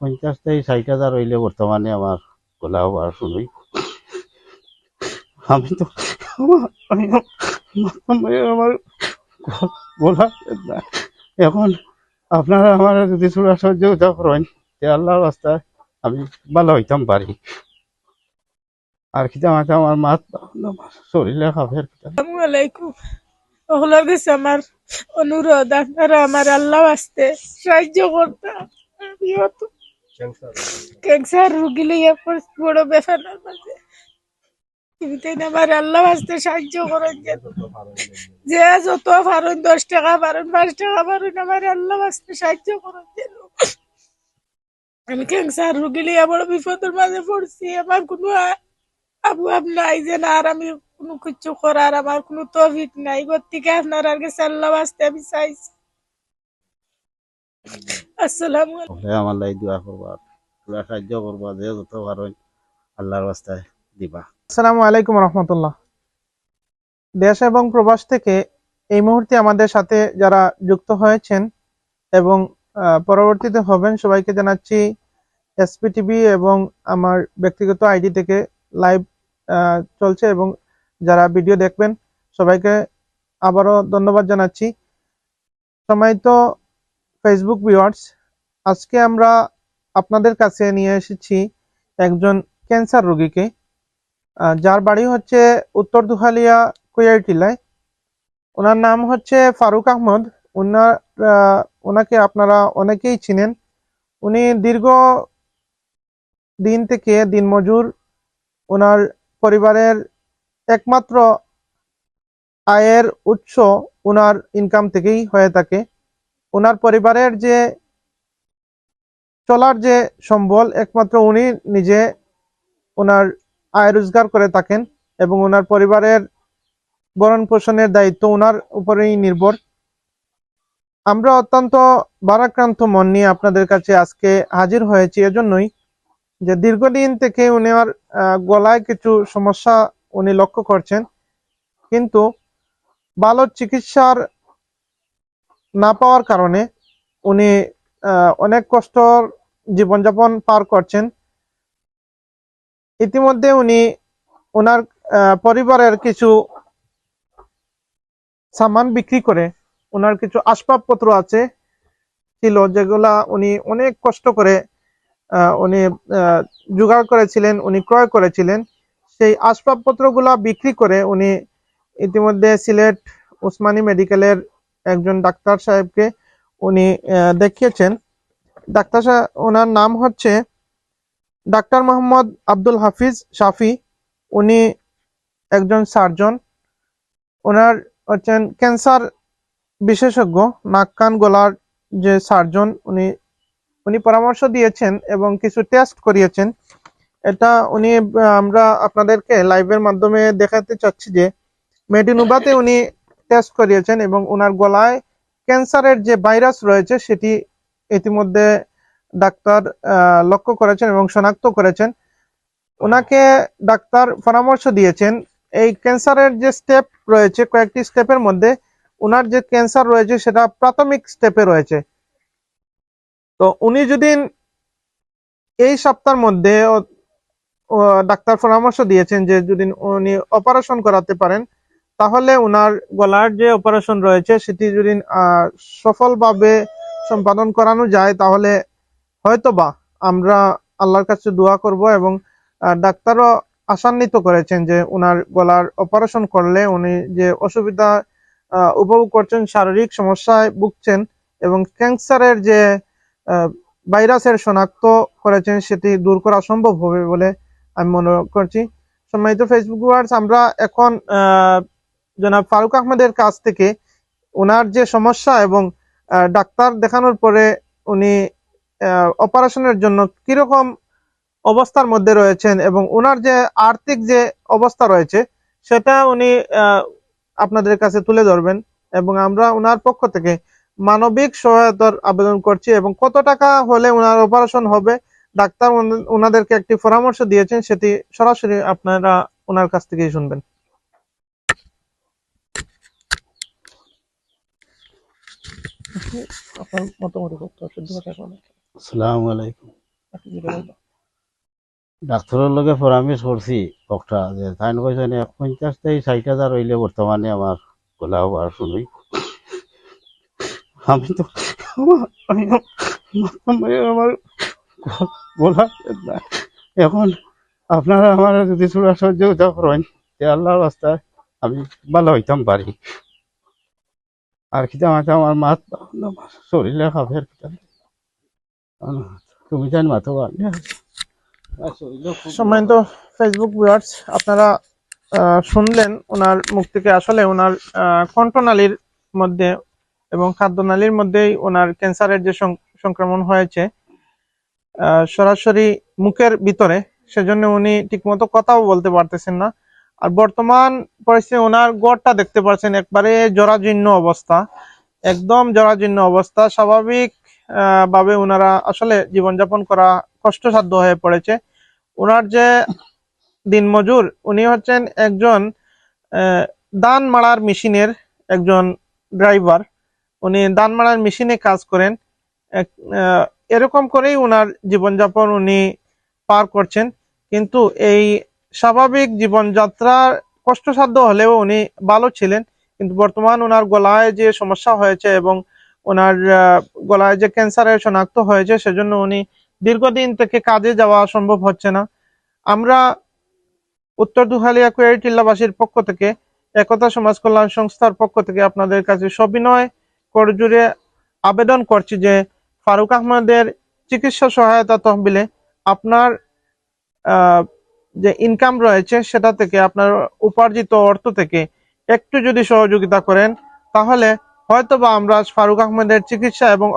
পঞ্চাশ থেকে ষাট হাজার হইলে বর্তমানে আমার গলা হবার শুনুই আমি তো আমার- আমি আমি গলা এখন আপনারা আমার যদি সুরা সহযোগিতা করেন তে আল্লাহর রাস্তায় আমি ভালো হইতাম পারি। আর কিতা মাথা আমার মাত শরীরে আসসালামু আলাইকুম। ওগুলোর কাছে আমার অনুরোধ, আপনারা আমার আল্লাহ আসতে সাহায্য করতে। আমিও তো ক্যান্সার। রুগী লইয়া বড় বেফানার মাঝে কিন্তু আমার আল্লাহ আসতে সাহায্য করেন যে যত পারেন দশ টাকা পারেন পাঁচ টাকা পারেন আমার আল্লাহ আসতে সাহায্য করেন যেন আমি ক্যান্সার রুগী লইয়া বড় বিপদের মাঝে পড়ছি আমার কোনো আবু আব নাই যে না আর আমি কোনো কিছু করার আমার কোনো তফিক নাই। গতিকে আপনার আর কাছে আল্লাহ আসতে আমি চাইছি। আসসালামু আলাইকুম। আমার লাই দোয়া করবা তোরা সাহায্য করবা যে যত পারেন আল্লাহর রাস্তায় দিবা। আসসালামু আলাইকুম রহমতুল্লাহ। দেশ এবং প্রবাস থেকে এই মুহূর্তে আমাদের সাথে যারা যুক্ত হয়েছেন এবং আহ, পরবর্তীতে হবেন সবাইকে জানাচ্ছি এসপি টিভি এবং আমার ব্যক্তিগত আইডি থেকে লাইভ চলছে এবং যারা ভিডিও দেখবেন সবাইকে আবারও ধন্যবাদ জানাচ্ছি। সম্মানিত ফেসবুক ভিউয়ার্স আজকে আমরা আপনাদের কাছে নিয়ে এসেছি একজন ক্যান্সার রোগীকে যার বাড়ি হচ্ছে উত্তর দুহালিয়া কুয়াইটিলায়। ওনার নাম হচ্ছে ফারুক আহমদ। ওনার ওনাকে আপনারা অনেকেই চিনেন। উনি দীর্ঘ দিন থেকে দিনমজুর ওনার পরিবারের একমাত্র আয়ের উৎস ওনার ইনকাম থেকেই হয়ে থাকে। ওনার পরিবারের যে চলার যে সম্বল একমাত্র উনি নিজে ওনার আয় রোজগার করে থাকেন এবং ওনার পরিবারের ভরণ পোষণের দায়িত্ব ওনার উপরেই নির্ভর। আমরা অত্যন্ত ভারাক্রান্ত মন নিয়ে আপনাদের কাছে আজকে হাজির হয়েছি এজন্যই যে দীর্ঘদিন থেকে উনার আহ, গলায় কিছু সমস্যা উনি লক্ষ্য করছেন। কিন্তু ভালো চিকিৎসার না পাওয়ার কারণে উনি অনেক কষ্টর জীবনযাপন পার করছেন। ইতিমধ্যে উনি ওনার পরিবারের কিছু সামান বিক্রি করে ওনার কিছু আসবাবপত্র আছে ছিল, যেগুলা উনি অনেক কষ্ট করে উনি জোগাড় করেছিলেন, উনি ক্রয় করেছিলেন। সেই আসবাবপত্রগুলা বিক্রি করে উনি ইতিমধ্যে সিলেট উসমানী মেডিকেলের একজন ডাক্তার সাহেবকে উনি দেখিয়েছেন। ডাক্তার সাহেব ওনার নাম হচ্ছে ডাক্তার মোহাম্মদ আব্দুল হাফিজ শাফি। উনি একজন সার্জন। ওনার হচ্ছেন ক্যান্সার বিশেষজ্ঞ, নাক, কান, গলার যে সার্জন উনি উনি পরামর্শ দিয়েছেন এবং কিছু টেস্ট করিয়েছেন। এটা উনি, আমরা আপনাদেরকে লাইভের মাধ্যমে দেখাতে চাচ্ছি যে, মেডিনুবাতে উনি টেস্ট করিয়েছেন এবং ওনার গলায় ক্যান্সারের যে ভাইরাস রয়েছে সেটি ইতিমধ্যে ডাক্তার লক্ষ্য করেছেন এবং শনাক্ত করেছেন। ওনাকে ডাক্তার পরামর্শ দিয়েছেন। এই ক্যান্সারের যে স্টেপ রয়েছে, কয়েকটি স্টেপের মধ্যে ওনার যে ক্যান্সার রয়েছে সেটা প্রাথমিক স্টেপে রয়েছে। তো উনি যদি এই সপ্তাহের মধ্যে ডাক্তার পরামর্শ দিয়েছেন যে যদি উনি অপারেশন করাতে পারেন তাহলে ওনার গলার যে অপারেশন রয়েছে, সেটি যদি সফলভাবে সম্পাদন করানো যায়, তাহলে হয়তোবা আমরা আল্লাহর কাছে দোয়া করব এবং ডাক্তারও আশান্বিত করেছেন যে ওনার গলার অপারেশন করলে উনি যে অসুবিধা উপভোগ করছেন, শারীরিক সমস্যায় ভুগছেন এবং ক্যান্সারের যে ভাইরাসের শনাক্ত করেছেন, সেটি দূর করা সম্ভব হবে বলে আমি মনে করছি। সম্মানিত ফেসবুক ভিউয়ার্স আমরা এখন জনাব ফারুক আহমেদের কাছ থেকে ওনার যে সমস্যা এবং ডাক্তার দেখানোর পরে উনি অপারেশনের জন্য কীরকম অবস্থার মধ্যে রয়েছেন এবং ওনার যে আর্থিক যে অবস্থা রয়েছে, সেটা উনি আপনাদের কাছে তুলে ধরবেন এবং আমরা ওনার পক্ষ থেকে মানবিক সহায়তার আবেদন করছি এবং কত টাকা হলে ওনার অপারেশন হবে, ডাক্তার ওনাদেরকে একটি পরামর্শ দিয়েছেন, সেটি সরাসরি আপনারা ওনার কাছ থেকেই শুনবেন। আপনার মতামত আসসালামু আলাইকুম। ডাক্তারের লগে পরামর্শ করছি একটা যে তাই কইছেন এক পঞ্চাশ থেকে ষাট হাজার হইলে বর্তমানে আমার গলা হবার শুনুই। আমি তো আমি তো- আমি আমার গলা এখন আপনারা আমার যদি সুরা সহযোগিতা করেন আল্লাহর রাস্তায় আমি ভালো হইতাম পারি। আর কি মাথা আমার মা শরীরে খাফের কিতা তুমি জান মাথা সম্মানিত ফেসবুক ভিউয়ার্স আপনারা আহ, শুনলেন ওনার মুখ থেকে আসলে ওনার আহ, কণ্ঠনালীর মধ্যে এবং খাদ্যনালীর মধ্যেই ওনার ক্যান্সারের যে সং- সংক্রমণ হয়েছে আহ, সরাসরি মুখের ভিতরে সেজন্য উনি ঠিকমতো কথাও বলতে পারতেছেন না। আর বর্তমান পরিস্থিতি, ওনার গড়টা দেখতে পাচ্ছেন, একবারে জরাজীর্ণ অবস্থা। একদম জরাজীর্ণ অবস্থা। স্বাভাবিক ভাবে ওনারা আসলে জীবনযাপন করা কষ্টসাধ্য হয়ে পড়েছে। ওনার যে দিনমজুর, উনি হচ্ছেন একজন দান মাড়ার মেশিনের একজন ড্রাইভার। উনি দান মাড়ার মেশিনে কাজ করেন। এরকম করেই ওনার জীবনযাপন উনি পার করছেন। কিন্তু এই স্বাভাবিক জীবনযাত্রা কষ্টসাধ্য হলেও উনি ভালো ছিলেন, কিন্তু বর্তমান ওনার গলায় যে সমস্যা হয়েছে এবং ওনার গলায় যে ক্যান্সারের শনাক্ত হয়েছে, সেজন্য উনি দীর্ঘদিন থেকে কাজে যাওয়া সম্ভব হচ্ছে না। আমরা উত্তর দুহালিয়া কুয়ারি টিল্লাবাসীর পক্ষ থেকে, একতা সমাজ কল্যাণ সংস্থার পক্ষ থেকে আপনাদের কাছে সবিনয় করজুড়ে আবেদন করছি যে ফারুক আহমদের চিকিৎসা সহায়তা তহবিলে আপনার যে ইনকাম রয়েছে, সেটা থেকে আপনার উপার্জিত অর্থ থেকে একটু যদি সহযোগিতা করেন, তাহলে হয়তোবা আমরা ফারুক আহমেদের চিকিৎসা এবং